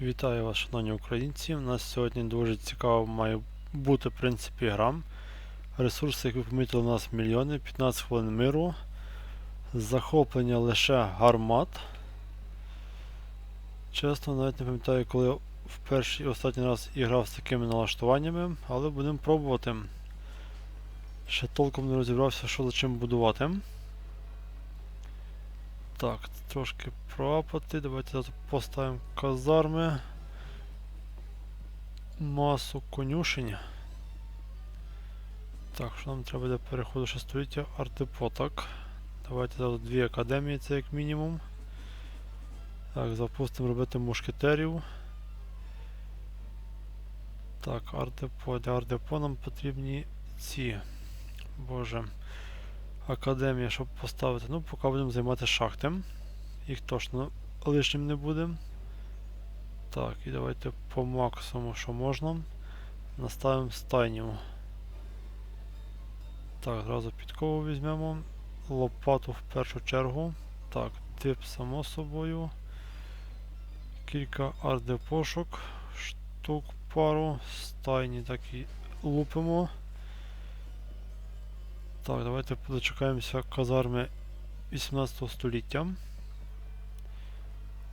Вітаю вас, шановні українці. У нас сьогодні дуже цікаво має бути в принципі гра. Ресурси, як ви помітили, у нас мільйони, 15 хвилин миру. Захоплення лише гармат. Чесно, навіть не пам'ятаю, коли в перший і останній раз і грав з такими налаштуваннями, але будемо пробувати. Ще толком не розібрався, що за чим будувати. Так, трошки проапати. Давайте поставимо казарми. Масу конюшень. Так, що нам треба для переходу ще століття артепоток. Давайте зараз дві академії, це як мінімум. Так, запустимо робити мушкетерів. Так, артепо. Для артепо нам потрібні ці. Боже. Академія, щоб поставити. Ну, поки будемо займати шахти. Їх точно лишнім не буде. Так, і давайте по максимуму, що можна. Наставимо стайню. Так, зразу підкову візьмемо. Лопату в першу чергу. Так, тип само собою. Кілька ардепошок. Штук пару. Стайні так і лупимо. Так, давайте дочекаємося казарми 18 століття.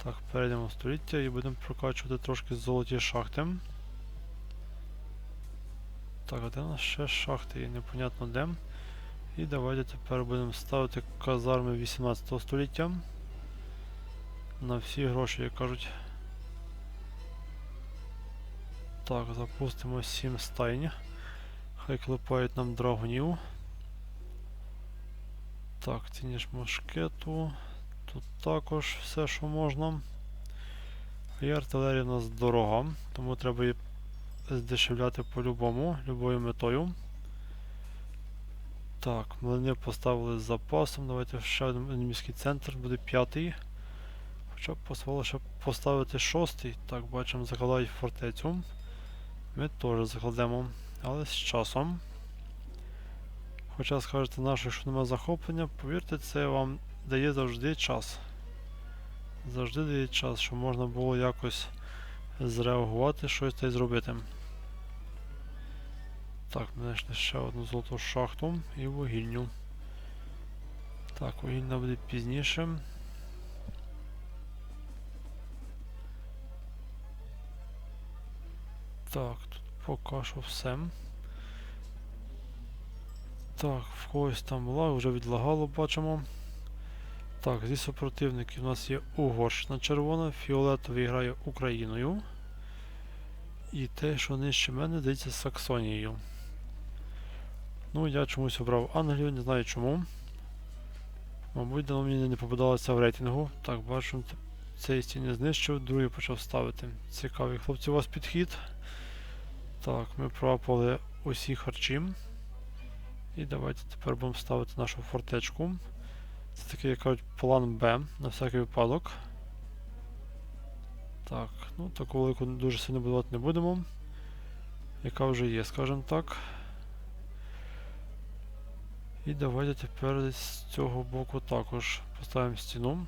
Так, перейдемо в століття і будемо прокачувати трошки золоті шахти. Так, а де у нас ще шахти є, непонятно де. І давайте тепер будемо ставити казарми 18 століття. На всі гроші, як кажуть. Так, запустимо 7 стайні. Хай клепають нам драгунів. Так, цініш мушкету. Тут також все, що можна. І артилерія у нас дорога, тому треба її здешевляти по-любому, любою метою. Так, млини поставили з запасом. Давайте ще один міський центр, буде п'ятий. Хоча б посвало ще поставити шостий. Так, бачимо, закладають фортецю. Ми теж закладемо, але з часом. Хоча скажете наше, що немає захоплення, повірте, це вам дає завжди час. Завжди дає час, щоб можна було якось зреагувати, щось та й зробити. Так, ми знайшли ще одну золоту шахту і вугільню. Так, вугільна буде пізніше. Так, тут поки що все. Так, в когось там лаг, вже відлагало, бачимо. Так, зі супротивників у нас є Угорщина червона, фіолетовий грає Україною. І те, що нижче мене, здається, Саксонією. Ну, я чомусь обрав Англію, не знаю чому. Мабуть, давно мені не попадалося в рейтингу. Так, бачу, цей стіни знищив, другий почав ставити. Цікавий хлопці, у вас підхід. Так, ми пропали усі харчі. І давайте тепер будемо ставити нашу фортечку. Це такий, як кажуть, план Б на всякий випадок. Так, ну таку велику дуже сильно будувати не будемо. Яка вже є, скажімо так. І давайте тепер з цього боку також поставимо стіну,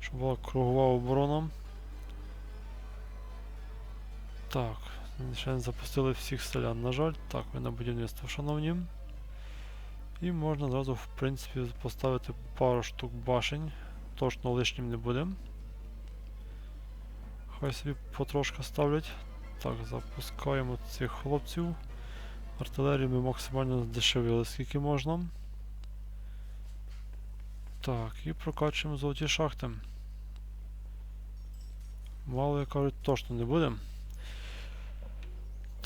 щоб була кругова оборона. Так, ще не запустили всіх селян, на жаль. Так, ви на будівництво, шановні. І можна зразу, в принципі, поставити пару штук башень. Точно лишнім не буде. Хай собі потрошки ставлять. Так, запускаємо цих хлопців. Артилерію ми максимально здешевили, скільки можна. Так, і прокачуємо золоті шахти. Мало, як кажуть, точно не буде.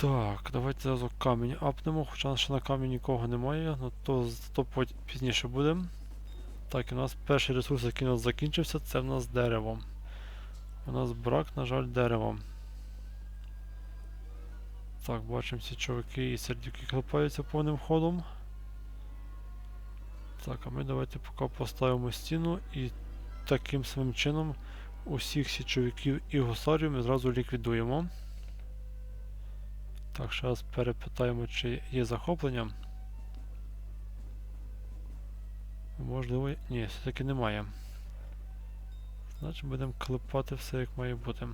Так, давайте зразу камінь апнемо, хоча ще на камінь нікого немає, ну то, то пізніше буде. Так, і у нас перший ресурс, який у нас закінчився, це в нас дерево. У нас брак, на жаль, дерева. Так, бачимо ці чуваки і сердюки хлопаються повним ходом. Так, а ми давайте поки поставимо стіну і таким самим чином усіх січовиків і гусарів ми зразу ліквідуємо. Так, ще раз перепитаємо, чи є захоплення. Можливо, ні, все-таки немає. Значить будемо клепати все як має бути.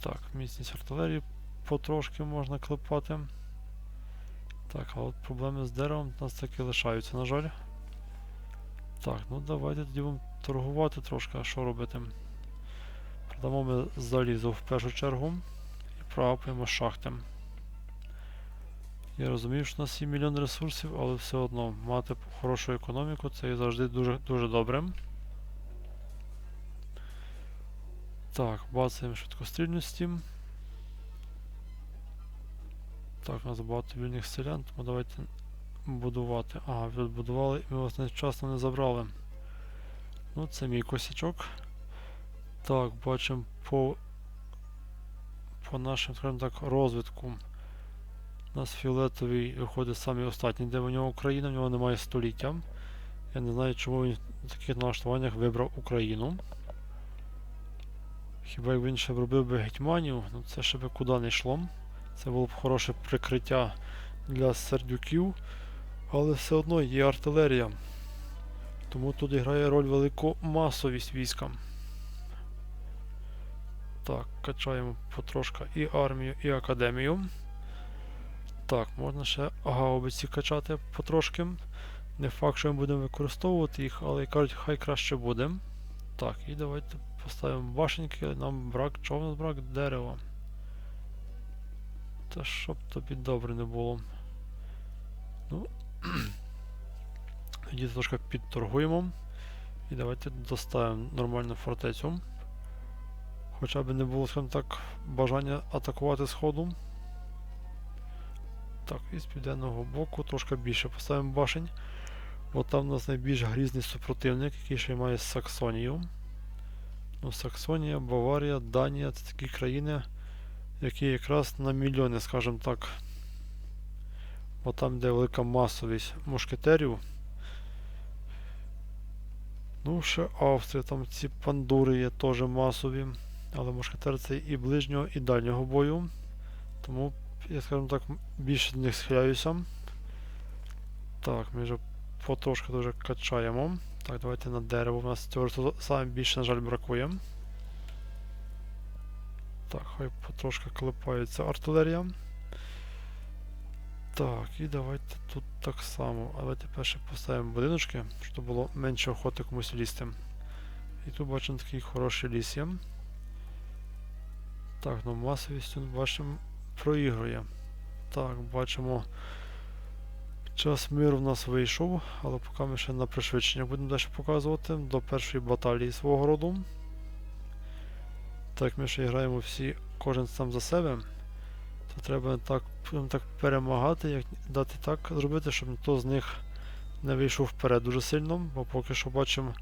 Так, міцність артилерії потрошки можна клепати. Так, а от проблеми з деревом у нас таки лишаються, на жаль. Так, ну давайте тоді будемо торгувати трошки, а що робити? Продамо ми залізо в першу чергу і прапаємо шахти. Я розумію, що у нас є мільйон ресурсів, але все одно мати хорошу економіку це є завжди дуже, дуже добре. Так, бацаємо швидкострільності. Так, у нас багато вільних селян, тому давайте будувати. Ага, ви тут будували і ми вас невчасно не забрали. Ну, це мій косячок. Так, бачимо по, по нашим, скажімо так, розвитку. У нас фіолетовий виходить самий останній, де в нього Україна, в нього немає століття. Я не знаю, чому він в таких налаштуваннях вибрав Україну. Хіба як він ще б робив би гетьманів, ну це ще би куди не йшло. Це було б хороше прикриття для сердюків, але все одно є артилерія. Тому тут грає роль велику масовість війська. Так, качаємо потрошка і армію, і академію. Так, можна ще гаубиці качати потрошки. Не факт, що ми будемо використовувати їх, але кажуть, хай краще буде. Так, і давайте поставимо башеньки, нам брак, чого в нас брак? Дерева. Та щоб тобі добре не було. Ну. Тоді трошки підторгуємо. І давайте доставимо нормальну фортецю. Хоча б не було, скажімо так, бажання атакувати з ходу. Так, і з південного боку трошки більше поставимо башень. Бо там у нас найбільш грізний супротивник, який ще має Саксонію. Ну, Саксонія, Баварія, Данія це такі країни, які якраз на мільйони, скажімо так. Бо там, де велика масовість мушкетерів. Ну, ще Австрія, там ці пандури є теж масові. Але мушкетер це і ближнього, і дальнього бою. Тому, я скажімо так, більше до них схиляюся. Так, ми вже потрошки дуже качаємо. Так, давайте на дерево. У нас цього ресурсу саме більше, на жаль, бракує. Так, хай потрошки клепається артилерія. Так, і давайте тут так само. А давайте перше поставимо будиночки, щоб було менше охоти комусь лізти. І тут бачимо такий хороший ліс є. Так, ну масовістю бачимо проігрує. Так, бачимо. Час миру в нас вийшов, але поки ми ще на пришвидшення будемо далі показувати до першої баталії свого роду. Так, ми ще граємо всі кожен сам за себе, то треба так так перемагати, як дати так зробити, щоб ніхто з них не вийшов вперед дуже сильно, бо поки що бачимо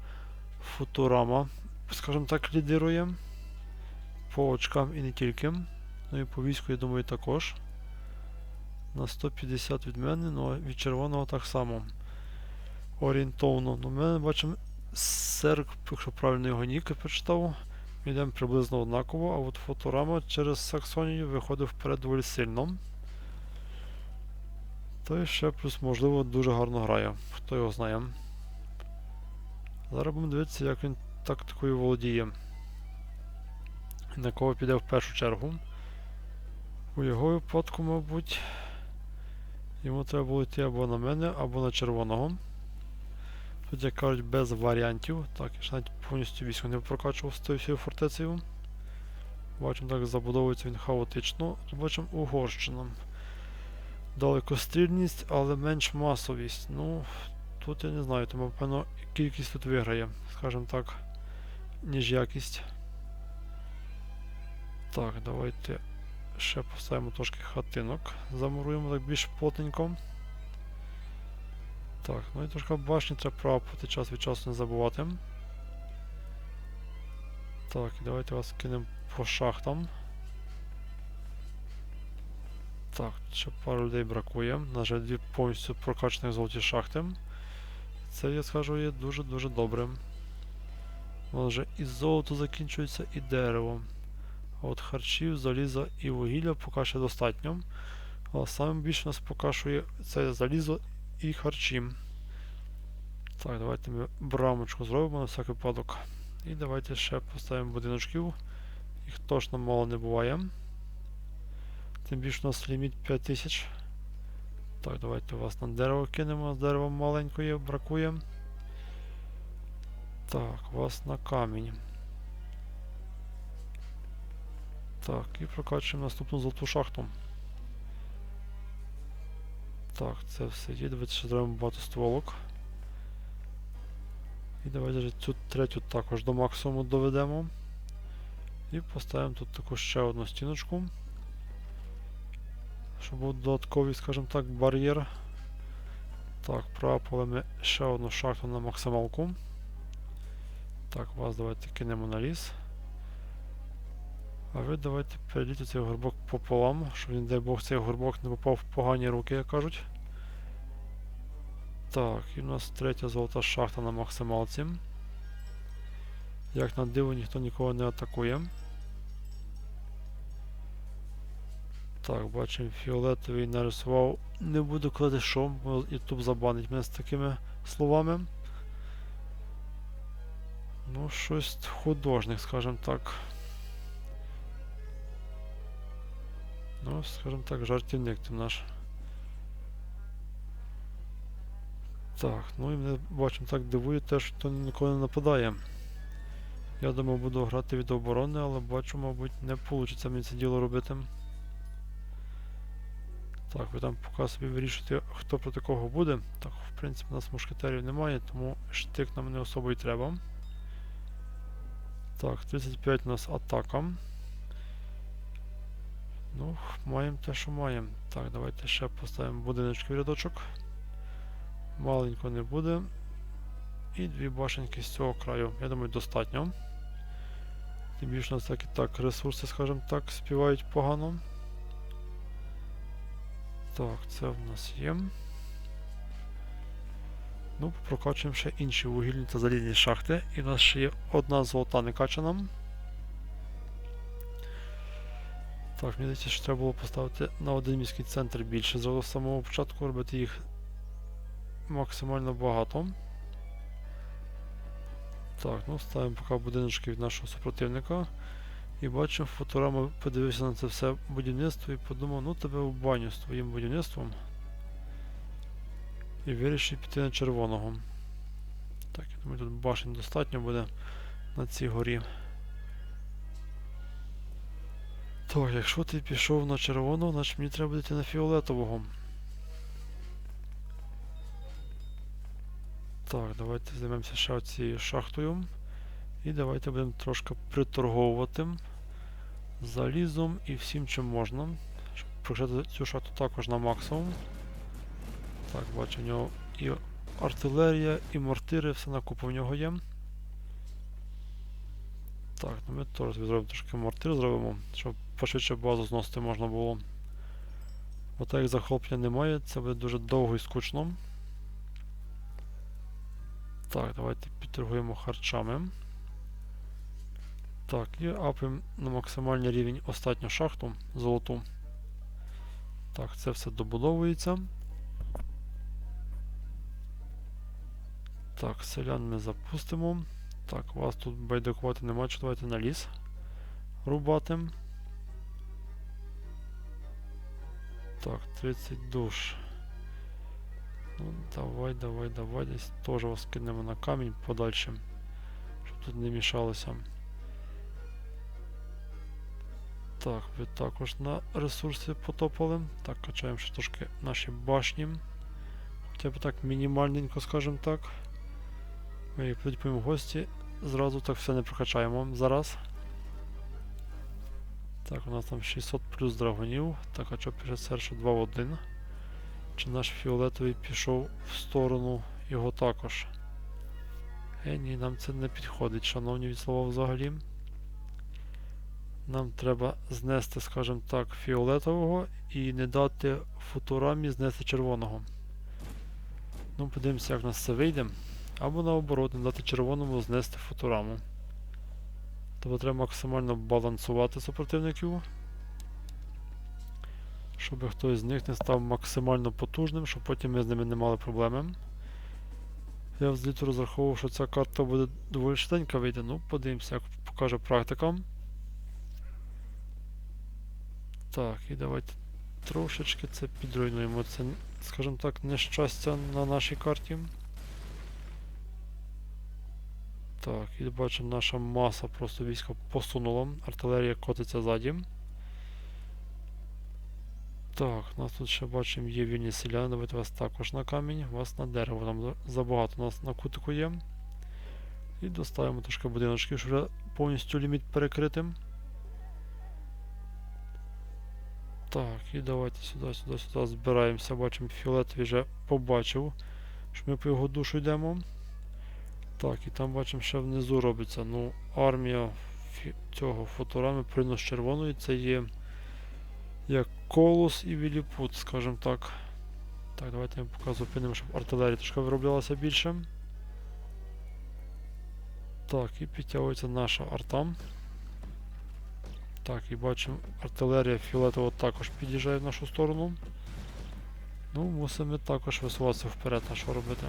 Футурама, скажімо так, лідирує по очкам і не тільки. Ну і по війську, я думаю, також. На 150 від мене, ну від червоного так само. Орієнтовно. Ну, ми бачимо серк, якщо правильно його ніки прочитав, йдемо приблизно однаково, а от фоторама через Саксонію виходить вперед доволі сильно. Той ще плюс, можливо, дуже гарно грає, хто його знає. Зараз будемо дивитися, як він тактикою володіє. На кого піде в першу чергу. У його випадку, мабуть. Йому треба було йти або на мене, або на червоного. Тут, як кажуть, без варіантів. Так, я ще навіть повністю військо не прокачував з тою фортецею. Бачимо, так забудовується він хаотично. Тут бачимо Угорщина. Далекострільність, але менш масовість. Ну, тут я не знаю, тому певно кількість тут виграє, скажімо так, ніж якість. Так, давайте ще поставимо трошки хатинок, замуруємо так більш плотненько. Так, ну і трошки башні треба прапати час від часу не забувати. Так, давайте вас кинемо по шахтам. Так, ще пару людей бракує. На жаль, дві повністю прокачані золоті шахти. Це, я скажу, є дуже-дуже добре. Може і золото закінчується, і дерево. От харчів, заліза і вугілля поки ще достатньо. Але саме більше нас покашує це залізо і харчі. Так, давайте ми брамочку зробимо на всякий випадок. І давайте ще поставимо будиночків Їх точно мало не буває. Тим більше у нас ліміт 5000. Так, давайте вас на дерево кинемо. З дерева маленької бракує. Так, вас на камінь. Так, і прокачуємо наступну золоту шахту. Так, це все є. Давайте ще зробимо багато стволок. І давайте цю третю також до максимуму доведемо. І поставимо тут таку ще одну стіночку. Щоб був додатковий, скажімо так, бар'єр. Так, прапали ми ще одну шахту на максималку. Так, вас давайте кинемо на ліс. А ви давайте перейдіть цей горбок пополам, щоб він, дай Бог, цей горбок не попав в погані руки, як кажуть. Так, і у нас третя золота шахта на максималці. Як на диво, ніхто нікого не атакує. Так, бачимо, фіолетовий нарисував. Не буду казати, що, YouTube забанить мене з такими словами. Ну, щось художник, скажімо так. Ну, скажімо так, жартівник ти наш. Так, ну і мене бачимо так дивує те, що ніколи не нападає. Я думав буду грати від оборони, але бачу, мабуть, не вийде мені це діло робити. Так, ви там поки собі вирішуєте, хто проти кого буде. Так, в принципі, у нас мушкетерів немає, тому штик нам не особо і треба. Так, 35 у нас атака. Ну, маємо те, що маємо. Так, давайте ще поставимо будиночки в рядочок. Маленько не буде. І дві башенки з цього краю. Я думаю, достатньо. Тим більше у нас так і так ресурси, скажімо так, співають погано. Так, це в нас є. Ну, прокачуємо ще інші вугільні та залізні шахти. І в нас ще є одна золота не Так, мені здається, що треба було поставити на один міський центр більше з самого початку робити їх максимально багато. Так, ну ставимо поки будиночки від нашого супротивника. І бачимо, фоторама подивився на це все будівництво і подумав, ну тебе в баню з твоїм будівництвом. І вирішив піти на червоного. Так, я думаю, тут башень достатньо буде на цій горі. Так, якщо ти пішов на червоного, значить мені треба йти на фіолетового. Так, давайте займемося ще цією шахтою. І давайте будемо трошки приторговувати залізом і всім чим можна. Щоб прокачати цю шахту також на максимум. Так, бачу, в нього і артилерія, і мортири, все на купу в нього є. Так, ну ми теж зробимо трошки мортир зробимо, щоб пошвидше базу зносити можна було. Отак як захоплення немає, це буде дуже довго і скучно. Так, давайте підторгуємо харчами. Так, і апимо на максимальний рівень остатню шахту золоту. Так, це все добудовується. Так, селян ми запустимо. Так, вас тут байдикувати немає, що давайте на ліс рубати. Так, 30 душ. Ну, давай, давай, давай. Десь теж вас кинемо на камінь подальше. Щоб тут не мішалося. Так, ви також на ресурси потопали. Так, качаємо ще трошки наші башні. Хоча б так мінімальненько, скажімо так. Ми прийдуть в гості. Зразу так все не прокачаємо зараз. Так, у нас там 600 плюс драгонів. Так, а що пише серше 2 в 1. Чи наш фіолетовий пішов в сторону його також? Е, ні, нам це не підходить, шановні від слова взагалі. Нам треба знести, скажімо так, фіолетового і не дати футурамі знести червоного. Ну, подивимося, як в нас це вийде. Або наоборот, не дати червоному знести футураму. Тобто треба максимально балансувати супротивників. Щоб хтось з них не став максимально потужним, щоб потім ми з ними не мали проблеми. Я взагалі розраховував, що ця карта буде доволі швиденько вийде. Ну, подивимося, як покаже практика. Так, і давайте трошечки це підруйнуємо. Це, скажімо так, нещастя на нашій карті. Так, і бачимо, наша маса просто війська посунула. Артилерія котиться ззаді. Так, у нас тут ще бачимо є вільні селяни. Давайте вас також на камінь, вас на дерево. Там забагато у нас на кутику є. І доставимо трошки будиночків, щоб вже повністю ліміт перекритим. Так, і давайте сюди, сюди, сюди збираємося. Бачимо, фіолетовий вже побачив, що ми по його душу йдемо. Так, і там бачимо, ще внизу робиться. Ну, армія цього фоторами принос червоної, це є як колос і віліпут, скажімо так. Так, давайте я поки зупинимо, щоб артилерія трошки вироблялася більше. Так, і підтягується наша арта. Так, і бачимо, артилерія фіолетова також під'їжджає в нашу сторону. Ну, мусимо також висуватися вперед, а що робити?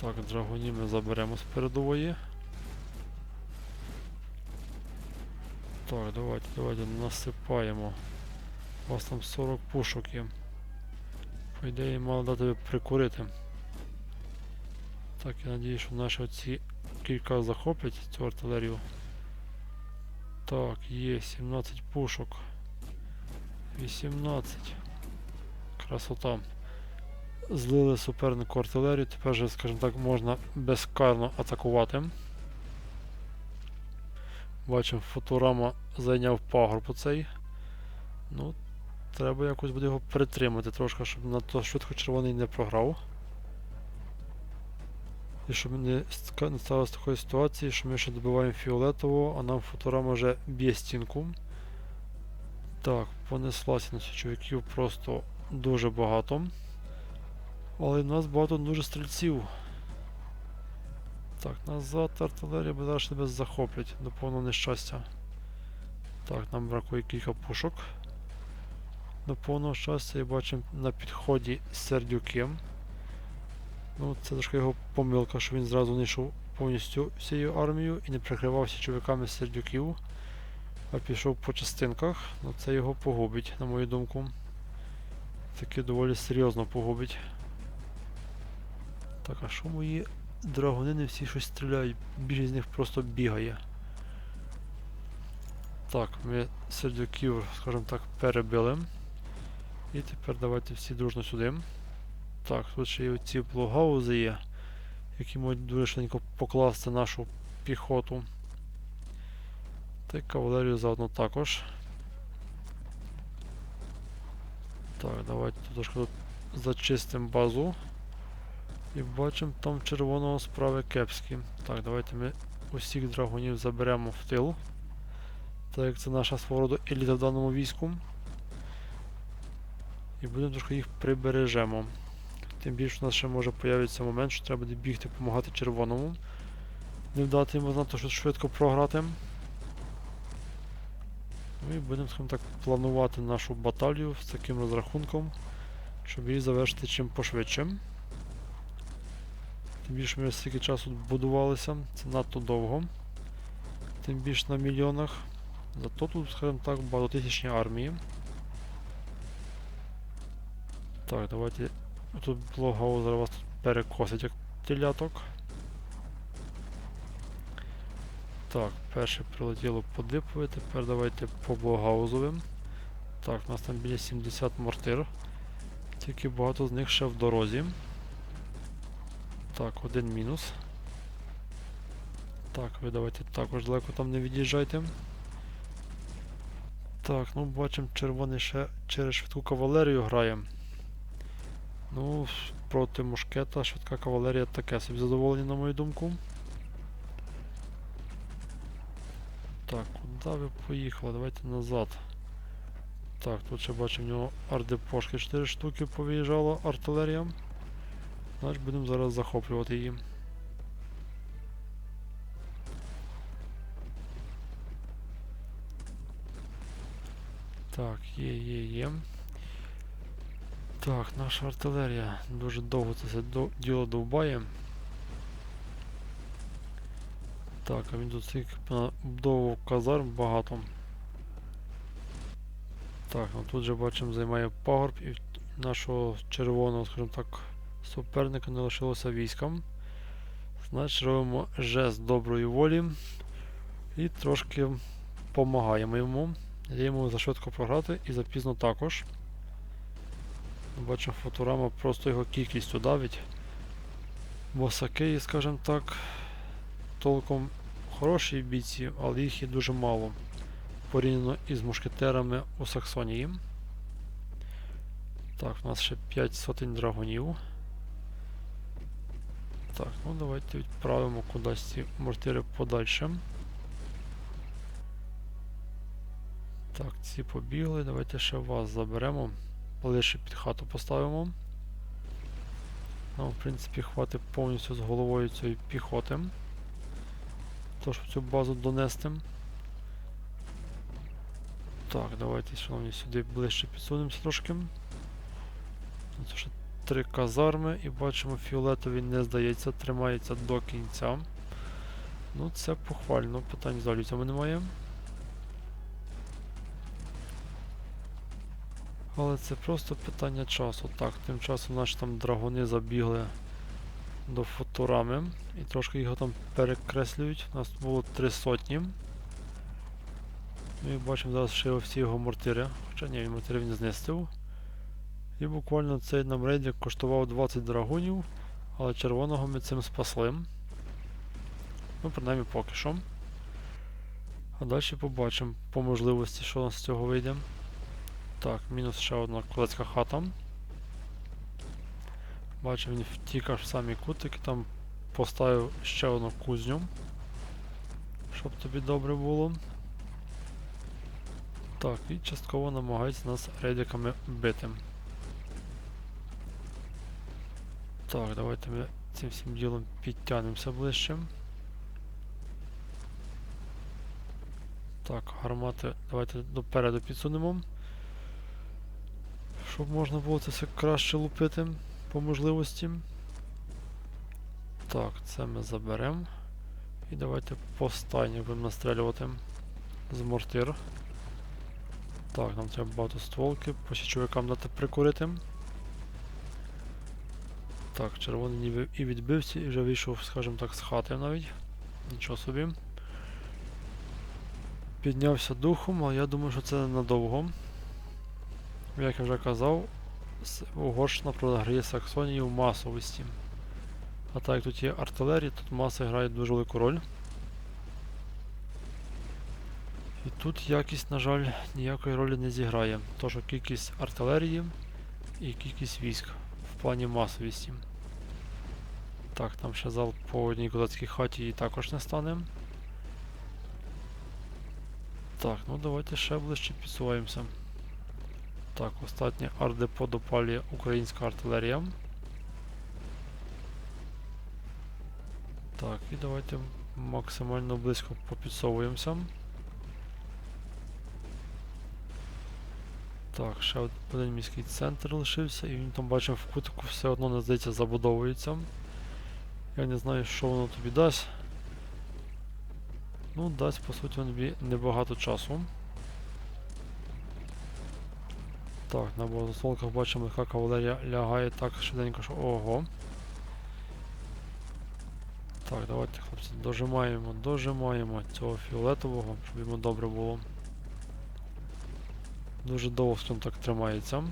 Так, драгунів ми заберемо з передової. Так, давайте, давайте насипаємо. У вас там 40 пушок є. По ідеї мало дати прикурити. Так, я надію, що наші оці кілька захоплять цю артилерію. Так, є 17 пушок. 18. Красота. Злили супернику артилерію, тепер вже, скажімо так, можна безкарно атакувати. Бачимо, фоторама зайняв пагорб оцей. Ну, треба якось буде його притримати трошки, щоб надто швидко червоний не програв. І щоб не сталося такої ситуації, що ми ще добиваємо фіолетового, а нам фоторама вже б'є стінку. Так, понеслася на чоловіків просто дуже багато. Але в нас багато дуже стрільців. Так, назад артилерія, зараз тебе захоплять до повного нещастя. Так, нам бракує кілька пушок. До повного щастя і бачимо на підході сердюки. Ну, це трошки його помилка, що він зразу не йшов повністю всією армією і не прикривався чоловіками сердюків, а пішов по частинках. Ну це його погубить, на мою думку. Таки доволі серйозно погубить. Так, а що мої драгунини всі щось стріляють? Більшість з них просто бігає. Так, ми сердюків, скажімо так, перебили. І тепер давайте всі дружно сюди. Так, тут ще й оці блогаузи є, які можуть дуже швидко покласти нашу піхоту. Та й кавалерію заодно також. Так, давайте тут зачистимо базу. І бачимо, там червоного справи кепські. Так, давайте ми усіх драгунів заберемо в тил. Так як це наша свого еліта в даному війську. І будемо трошки їх прибережемо. Тим більше у нас ще може появитися момент, що треба буде бігти допомагати червоному. Не вдати йому знати, що швидко програти. Ну і будемо скажімо так, планувати нашу баталію з таким розрахунком, щоб її завершити чим пошвидше. Тим більше ми стільки часу будувалися, це надто довго. Тим більше на мільйонах. Зато тут, скажімо так, багатотисячні армії. Так, давайте тут блогаузер вас тут перекосить як теляток. Так, перше прилетіло по дипові, тепер давайте по блогаузовим. Так, у нас там біля 70 мортир. Тільки багато з них ще в дорозі. Так, один мінус. Так, ви давайте також далеко там не від'їжджайте. Так, ну бачимо, червоний ще через швидку кавалерію грає. Ну, проти мушкета швидка кавалерія таке собі задоволення, на мою думку. Так, куди ви поїхали? Давайте назад. Так, тут ще бачимо в нього ардепошки 4 штуки повиїжджала артилерія. Значить будемо зараз захоплювати її. Так, є, є, є. Так, наша артилерія дуже довго це все до- діло довбає. Так, а він тут стільки побудовував казарм багато. Так, ну тут же бачимо займає пагорб і нашого червоного, скажімо так, суперника не лишилося військом. Значить робимо жест доброї волі і трошки допомагаємо йому. Даємо за швидко програти і запізно також. Бачимо, фотурама просто його кількістю давить. Босаки, скажімо так, толком хороші бійці, але їх є дуже мало. Порівняно із мушкетерами у Саксонії. Так, у нас ще 5 сотень драгонів. Так, ну давайте відправимо кудись ці мортири подальше. Так, ці побігли. Давайте ще вас заберемо. Лише під хату поставимо. Нам, в принципі, хватить повністю з головою цієї піхоти. Тож цю базу донести. Так, давайте, шановні, сюди ближче підсунемося трошки. Це ще три казарми і бачимо, фіолетовий не здається, тримається до кінця. Ну, це похвально, питань взагалі цьому немає. Але це просто питання часу. Так, тим часом наші там драгони забігли до футурами і трошки його там перекреслюють. У нас було три сотні. Ну і бачимо зараз ще всі його мортири. Хоча ні, він мортирів не знистив. І буквально цей нам рейдер коштував 20 драгунів, але червоного ми цим спасли. Ну, принаймні поки що. А далі побачимо по можливості, що у нас з цього вийде. Так, мінус ще одна кулецька хата. Бачимо, він втік аж в самі кутики, там поставив ще одну кузню. Щоб тобі добре було. Так, і частково намагається нас рейдиками бити. Так, давайте ми цим всім ділом підтягнемося ближче. Так, гармати давайте допереду підсунемо. Щоб можна було це все краще лупити по можливості. Так, це ми заберемо. І давайте по будемо настрелювати з мортир. Так, нам треба багато стволки, по січовикам дати прикурити. Так, червоний ніби і відбився, і вже вийшов, скажімо так, з хати навіть. Нічого собі. Піднявся духом, але я думаю, що це ненадовго. Як я вже казав, Угорщина програє Саксонію в масовості. А так як тут є артилерія, тут маса грає дуже велику роль. І тут якість, на жаль, ніякої ролі не зіграє. Тож кількість артилерії і кількість військ плані масовості. Так, там ще зал по одній козацькій хаті і також не стане. Так, ну давайте ще ближче підсуваємося. Так, останнє ардепо допалює українська артилерія. Так, і давайте максимально близько попідсовуємося. Так, ще один міський центр лишився, і він там бачив в кутику все одно не здається забудовується. Я не знаю, що воно тобі дасть. Ну, дасть, по суті, тобі небагато часу. Так, на базословках бачимо, яка кавалерія лягає так швиденько, що ого. Так, давайте, хлопці, дожимаємо, дожимаємо цього фіолетового, щоб йому добре було. Дуже довго він так тримається.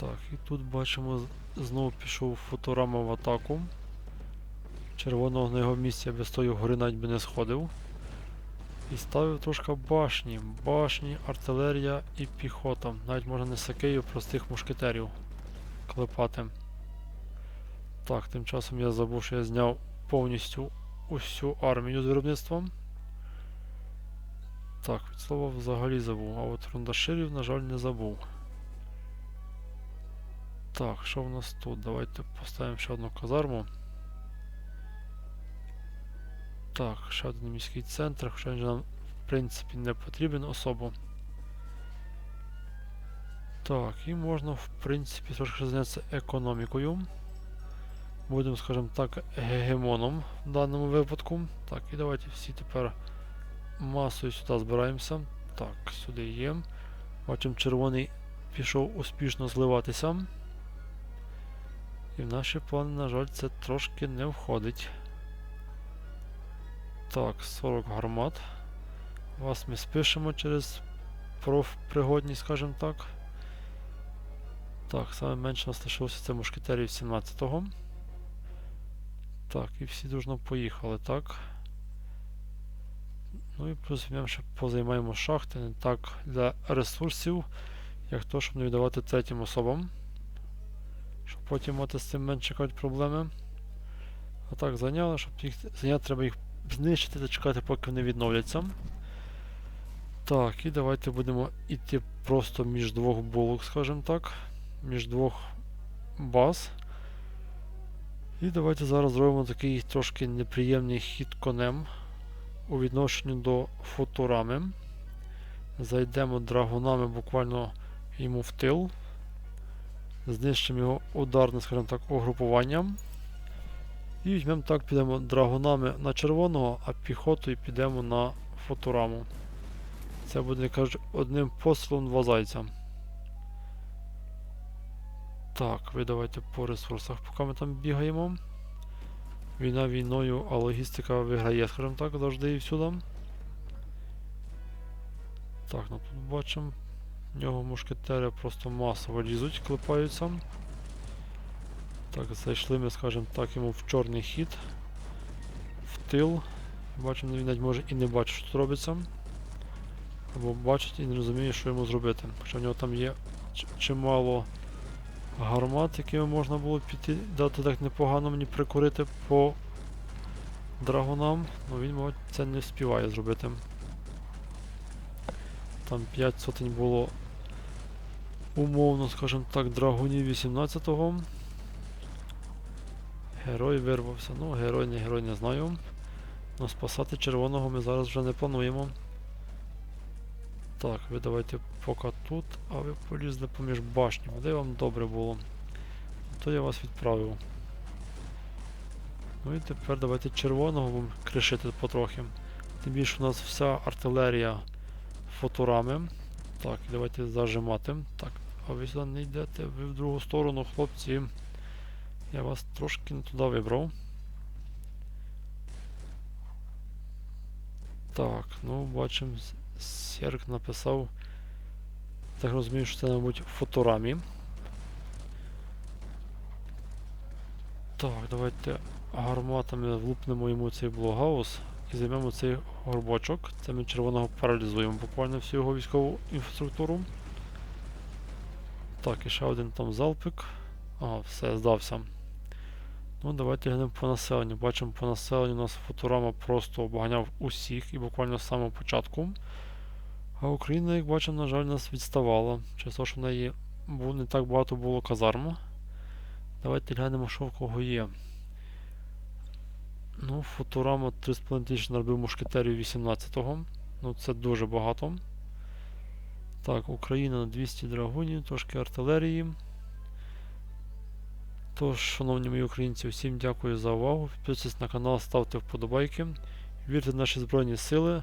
Так, і тут бачимо, знову пішов фоторама в атаку. Червоного на його місці без тої гори навіть би не сходив. І ставив трошки башні. Башні, артилерія і піхота. Навіть можна не сакею, простих мушкетерів клепати. Так, тим часом я забув, що я зняв повністю усю армію з виробництвом. Так, від слова взагалі забув, а от рундаширів, на жаль, не забув. Так, що в нас тут? Давайте поставимо ще одну казарму. Так, ще один міський центр, хоча він нам в принципі не потрібен особо. Так, і можна в принципі трошки зайнятися економікою. будемо, скажімо так, гегемоном в даному випадку. Так, і давайте всі тепер масою сюди збираємося. Так, сюди є. Бачимо, червоний пішов успішно зливатися. І в наші плани, на жаль, це трошки не входить. Так, 40 гармат. Вас ми спишемо через профпригодність, скажімо так. Так, саме менше нас лишилося це мушкетерів 17-го. Так, і всі дружно поїхали, так. Ну і плюс візьмемо ще позаймаємо шахти не так для ресурсів, як то, щоб не віддавати третім особам. Щоб потім мати з цим менше кажуть, проблеми. А так, зайняли, щоб їх зайняти, треба їх знищити та чекати, поки вони відновляться. Так, і давайте будемо йти просто між двох булок, скажімо так. Між двох баз. І давайте зараз зробимо такий трошки неприємний хід конем у відношенню до футурами. Зайдемо драгунами буквально йому в тил. Знищимо його ударне, скажімо так, угрупуванням. І візьмемо так, підемо драгунами на червоного, а піхотою підемо на футураму. Це буде, як кажуть, одним пострілом два зайця. Так, ви давайте по ресурсах, поки ми там бігаємо. Війна війною, а логістика виграє, скажімо так, завжди і всюди. Так, ну тут бачимо. В нього мушкетери просто масово лізуть, клепаються. Так, зайшли ми, скажімо так, йому в чорний хід. В тил. Бачимо, він навіть може і не бачить, що тут робиться. Або бачить і не розуміє, що йому зробити. Хоча в нього там є чимало гармат, якими можна було піти, дати так непогано мені прикурити по драгунам, але він, мабуть, це не вспіває зробити. Там 5 сотень було умовно, скажімо так, драгунів 18-го. Герой вирвався. Ну, герой не герой не знаю. Но спасати червоного ми зараз вже не плануємо. Так, ви давайте поки тут, а ви полізли поміж башнями. Де вам добре було? То я вас відправив. Ну і тепер давайте червоного будемо кришити потрохи. Тим більше у нас вся артилерія фотурами. Так, давайте зажимати. Так, а ви сюди не йдете, ви в другу сторону, хлопці. Я вас трошки не туди вибрав. Так, ну бачимо, Серк написав. Так розумію, що це, мабуть, фоторамі. Так, давайте гарматами влупнемо йому цей блогаус і займемо цей горбочок. Це ми червоного паралізуємо буквально всю його військову інфраструктуру. Так, і ще один там залпик. Ага, все, здався. Ну, давайте глянемо по населенню. Бачимо, по населенню у нас Футурама просто обганяв усіх і буквально з самого початку. А Україна, як бачимо, на жаль, нас відставала. Через те, що в неї не так багато було казарм. Давайте глянемо, що в кого є. Ну, Футурама 3,5 тисячі наробив мушкетерів 18-го. Ну, це дуже багато. Так, Україна на 200 драгунів, трошки артилерії. Тож, шановні мої українці, всім дякую за увагу. Підписуйтесь на канал, ставте вподобайки. Вірте в наші Збройні Сили.